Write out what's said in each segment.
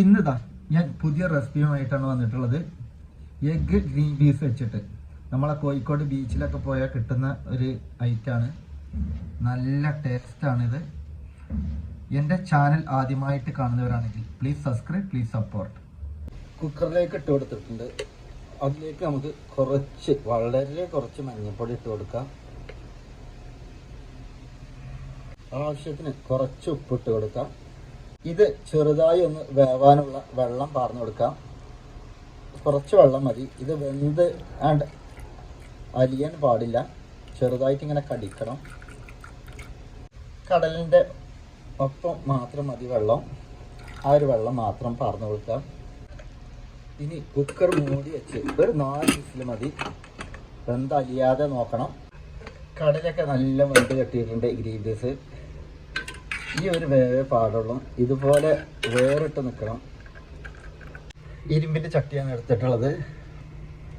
ഇന്നിതാ ഞാൻ പുതിയ റെസിപ്പിയുമായിട്ടാണ് വന്നിട്ടുള്ളത്. എഗ് ഗ്രീൻ പീസ് വെച്ചിട്ട്. നമ്മളെ കോഴിക്കോട് ബീച്ചിലൊക്കെ പോയാൽ കിട്ടുന്ന ഒരു ഐറ്റാണ് നല്ല ടേസ്റ്റാണിത് എന്റെ ചാനൽ ആദ്യമായിട്ട് കാണുന്നവരാണെങ്കിൽ പ്ലീസ് സബ്സ്ക്രൈബ് പ്ലീസ് സപ്പോർട്ട് കുക്കറിലേക്ക് ഇട്ട് കൊടുത്തിട്ടുണ്ട്. അതിലേക്ക് നമുക്ക് കുറച്ച് വളരെ കുറച്ച് മഞ്ഞൾപ്പൊടി ഇട്ട് കൊടുക്കാം. ആവശ്യത്തിന് കുറച്ച് ഉപ്പിട്ട് കൊടുക്കാം. ഇത് ചെറുതായി ഒന്ന് വേവാനുള്ള വെള്ളം പാർന്നു കൊടുക്കാം. കുറച്ച് വെള്ളം മതി. ഇത് വെന്ത് ആണ്ട് അലിയാൻ പാടില്ല. ചെറുതായിട്ട് ഇങ്ങനെ കടിക്കണം. കടലിന്റെ ഒപ്പം മാത്രം മതി വെള്ളം. ആ ഒരു വെള്ളം മാത്രം പാർന്നു കൊടുക്കാം. ഇനി കുക്കർ മൂടി വെച്ച് ഒരു നാല് വിസിൽ മതി. വെന്തലിയാതെ നോക്കണം. കടലൊക്കെ നല്ല വെന്ത് കെട്ടിയിട്ടുണ്ട് ഗ്രീൻ പീസ് ഈ ഒരു വേവേ പാടുള്ളൂ. ഇതുപോലെ വേറിട്ട് നിൽക്കണം ഇരുമ്പിന്റെ ചട്ടിയാണ് എടുത്തിട്ടുള്ളത്.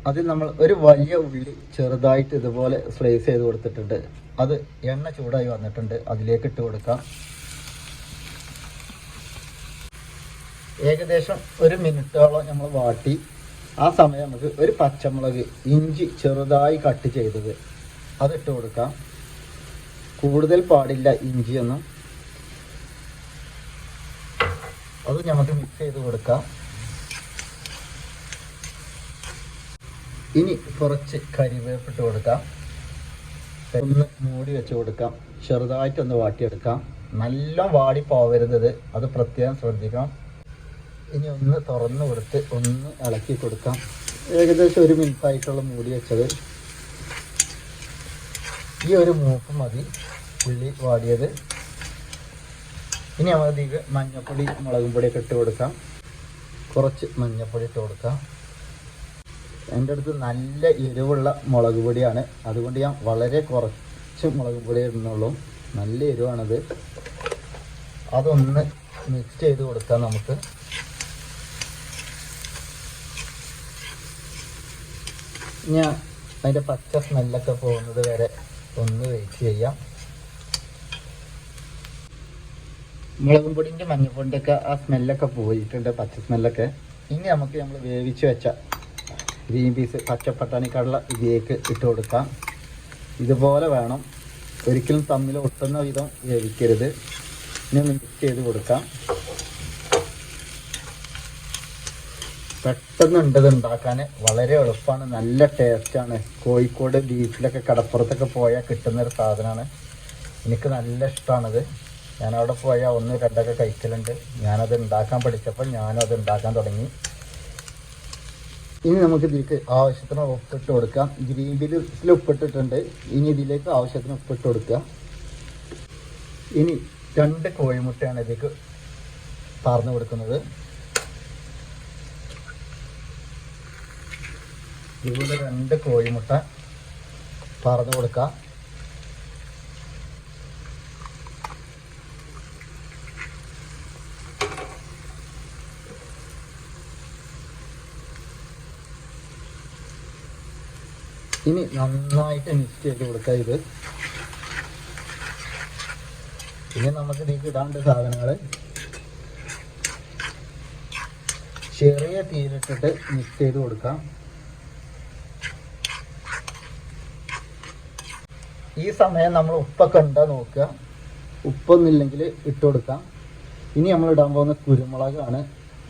അതിൽ നമ്മൾ ഒരു വലിയ ഉള്ളി ചെറുതായിട്ട് ഇതുപോലെ സ്ലൈസ് ചെയ്ത് കൊടുത്തിട്ടുണ്ട്. അത് എണ്ണ ചൂടായി വന്നിട്ടുണ്ട്. അതിലേക്ക് ഇട്ട് കൊടുക്കാം. ഏകദേശം ഒരു മിനിറ്റോളം നമ്മൾ വാട്ടി. ആ സമയം നമുക്ക് ഒരു പച്ചമുളക് ഇഞ്ചി ചെറുതായി കട്ട് ചെയ്തത്. അതിട്ട് കൊടുക്കാം. കൂടുതൽ പാടില്ല ഇഞ്ചിയൊന്നും. അത് നമുക്ക് മിക്സ് ചെയ്ത് കൊടുക്കാം. ഇനി കുറച്ച് കരിവേപ്പിട്ട് കൊടുക്കാം. ഒന്ന് മൂടി വെച്ച് കൊടുക്കാം. ചെറുതായിട്ടൊന്ന് വാട്ടിയെടുക്കാം. നല്ല വാടി പോവരുത് അത് പ്രത്യേകം ശ്രദ്ധിക്കണം. ഇനി ഒന്ന് തുറന്ന് കൊടുത്ത് ഒന്ന് ഇളക്കി കൊടുക്കാം. ഏകദേശം ഒരു മിനിറ്റായിട്ടുള്ള മൂടി വെച്ചത്. ഈ ഒരു മൂപ്പ് മതി. ഉള്ളി വാടിയത്. ഇനി നമുക്ക് മഞ്ഞപ്പൊടി മുളകും പൊടിയൊക്കെ ഇട്ട് കൊടുക്കാം. കുറച്ച് മഞ്ഞപ്പൊടി ഇട്ട് കൊടുക്കാം. എന്റെ അടുത്ത് നല്ല എരിവുള്ള മുളക് പൊടിയാണ്. അതുകൊണ്ട് ഞാൻ വളരെ കുറച്ച് മുളക് പൊടി ഇടുന്നുള്ളൂ. നല്ല എരിവാണത്. അതൊന്ന് മിക്സ് ചെയ്ത് കൊടുക്കാം നമുക്ക്. ഞാൻ അതിന്റെ പച്ച സ്മെല്ലൊക്കെ പോകുന്നത് വരെ ഒന്ന് വെയിറ്റ് ചെയ്യാം. മുളകും പൊടിന്റെ മഞ്ഞൾപ്പൊടിന്റെ ഒക്കെ ആ സ്മെല്ലൊക്കെ പോയിട്ടുണ്ട് പച്ച സ്മെല്ലൊക്കെ ഇനി നമുക്ക് നമ്മൾ വേവിച്ച് വെച്ച ഗ്രീൻ പീസ് പച്ചപ്പട്ടാണി കടല ഇതിലേക്ക് ഇട്ട് കൊടുക്കാം. ഇതുപോലെ വേണം. ഒരിക്കലും തമ്മിൽ ഒട്ടുന്ന വിധം വേവിക്കരുത്. ഇനി മിക്സ് ചെയ്ത് കൊടുക്കാം. പെട്ടെന്ന് ഉണ്ടത് ഉണ്ടാക്കാൻ വളരെ എളുപ്പമാണ്. നല്ല ടേസ്റ്റാണ് കോഴിക്കോട് ബീച്ചിലൊക്കെ കടപ്പുറത്തൊക്കെ പോയാൽ കിട്ടുന്നൊരു സാധനമാണ് എനിക്ക് നല്ല ഇഷ്ടമാണിത് ഞാനവിടെ പോയാൽ ഒന്ന് രണ്ടൊക്കെ കഴിക്കലുണ്ട്. ഞാനത് ഉണ്ടാക്കാൻ പഠിച്ചപ്പോൾ ഞാനും അത് ഉണ്ടാക്കാൻ തുടങ്ങി. ഇനി നമുക്ക് ഇതിലേക്ക് ആവശ്യത്തിന് ഉപ്പിട്ട് കൊടുക്കാം. ഗ്രീൻ ഉപ്പ് ഉപ്പിട്ടിട്ടുണ്ട്. ഇനി ഇതിലേക്ക് ആവശ്യത്തിന് ഉപ്പിട്ട് കൊടുക്കുക ഇനി രണ്ട് കോഴിമുട്ടയാണ് ഇതിലേക്ക് പാർന്നു കൊടുക്കുന്നത്. ഇതുപോലെ രണ്ട് കോഴിമുട്ട പറഞ്ഞു കൊടുക്കാം. ഇനി നന്നായിട്ട് മിക്സ് ചെയ്ത് കൊടുക്കുക ഇത്. ഇനി നമുക്ക് ഇതിലേക്ക് ഇടാണ്ട് സാധനങ്ങൾ ചെറിയ തീരിട്ടിട്ട് മിക്സ് ചെയ്ത് കൊടുക്കാം. ഈ സമയം നമ്മൾ ഉപ്പൊക്കെ ഉണ്ടോ നോക്കുക. ഉപ്പൊന്നുമില്ലെങ്കിൽ ഇട്ട് കൊടുക്കാം. ഇനി നമ്മൾ ഇടാൻ പോകുന്ന കുരുമുളകാണ്.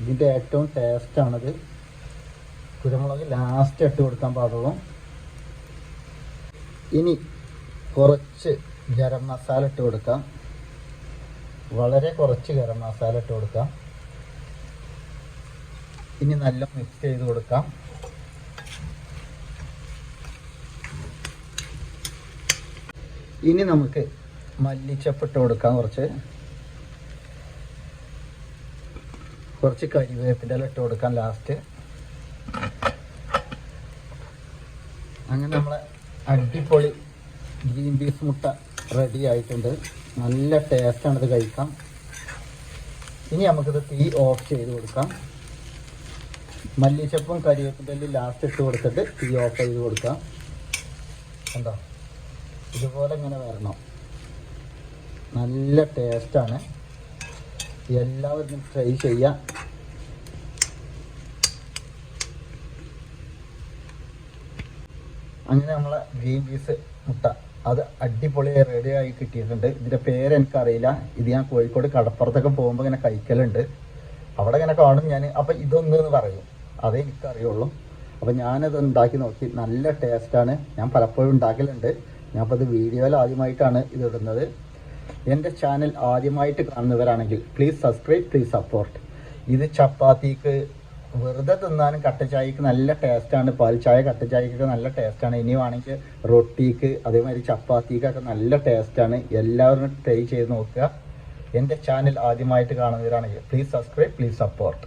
ഇതിന്റെ ഏറ്റവും ടേസ്റ്റാണത് കുരുമുളക് ലാസ്റ്റ് ഇട്ട് കൊടുക്കാൻ പാടുള്ളൂ. ഇനി കുറച്ച് ഗരം മസാല ഇട്ട് കൊടുക്കാം. വളരെ കുറച്ച് ഗരം മസാല ഇട്ട് കൊടുക്കാം. ഇനി നല്ല മിക്സ് ചെയ്ത് കൊടുക്കാം. ഇനി നമുക്ക് മല്ലിച്ചപ്പ് ഇട്ട് കൊടുക്കാം കുറച്ച്. കുറച്ച് കരിവേപ്പിന്റെ ഇട്ട് കൊടുക്കാം ലാസ്റ്റ് അങ്ങനെ നമ്മളെ അടിപൊളി ഗ്രീൻ പീസ് മുട്ട റെഡി ആയിട്ടുണ്ട്. നല്ല ടേസ്റ്റാണ് ഇത് കഴിക്കാം ഇനി നമുക്കിത് തീ ഓഫ് ചെയ്ത് കൊടുക്കാം. മല്ലിച്ചപ്പും കരിവേപ്പിന്റെ ലാസ്റ്റ് ഇട്ട് കൊടുത്തിട്ട് തീ ഓഫ് ചെയ്ത് കൊടുക്കാം. എന്താ ഇതുപോലെ ഇങ്ങനെ വരണം. നല്ല ടേസ്റ്റാണ് എല്ലാവരും ട്രൈ ചെയ്യാം. അങ്ങനെ നമ്മളെ ഗ്രീൻ പീസ് മുട്ട. അത് അടിപൊളിയായി റെഡി ആയി കിട്ടിയിട്ടുണ്ട്. ഇതിന്റെ പേര് എനിക്കറിയില്ല. ഇത് ഞാൻ കോഴിക്കോട് കടപ്പുറത്തൊക്കെ പോകുമ്പോൾ ഇങ്ങനെ കഴിക്കലുണ്ട്. അവിടെ ഇങ്ങനെ കാണും ഞാൻ അപ്പം ഇതൊന്നെന്ന് പറയും. അതേ എനിക്കറിയുള്ളൂ. അപ്പം ഞാനത് ഉണ്ടാക്കി നോക്കി. നല്ല ടേസ്റ്റാണ്. ഞാൻ പലപ്പോഴും ഉണ്ടാക്കലുണ്ട്. ഞാൻ അത് വീഡിയോയിൽ ആദ്യമായിട്ടാണ് ഇത് ഇടുന്നത്. എന്റെ ചാനൽ ആദ്യമായിട്ട് കാണുന്നവരാണെങ്കിൽ പ്ലീസ് സബ്സ്ക്രൈബ് പ്ലീസ് സപ്പോർട്ട്. ഇത് ചപ്പാത്തിക്ക് വെറുതെ തിന്നാനും കട്ട ചായക്ക് നല്ല ടേസ്റ്റാണ് പാൽ ചായ കട്ട ചായക്കൊക്കെ നല്ല ടേസ്റ്റാണ് ഇനി വേണമെങ്കിൽ റൊട്ടിക്ക് അതേമാതിരി ചപ്പാത്തിക്കൊക്കെ നല്ല ടേസ്റ്റാണ് എല്ലാവരും ട്രൈ ചെയ്ത് നോക്കുക. എന്റെ ചാനൽ ആദ്യമായിട്ട് കാണുന്നവരാണെങ്കിൽ പ്ലീസ് സബ്സ്ക്രൈബ് പ്ലീസ് സപ്പോർട്ട്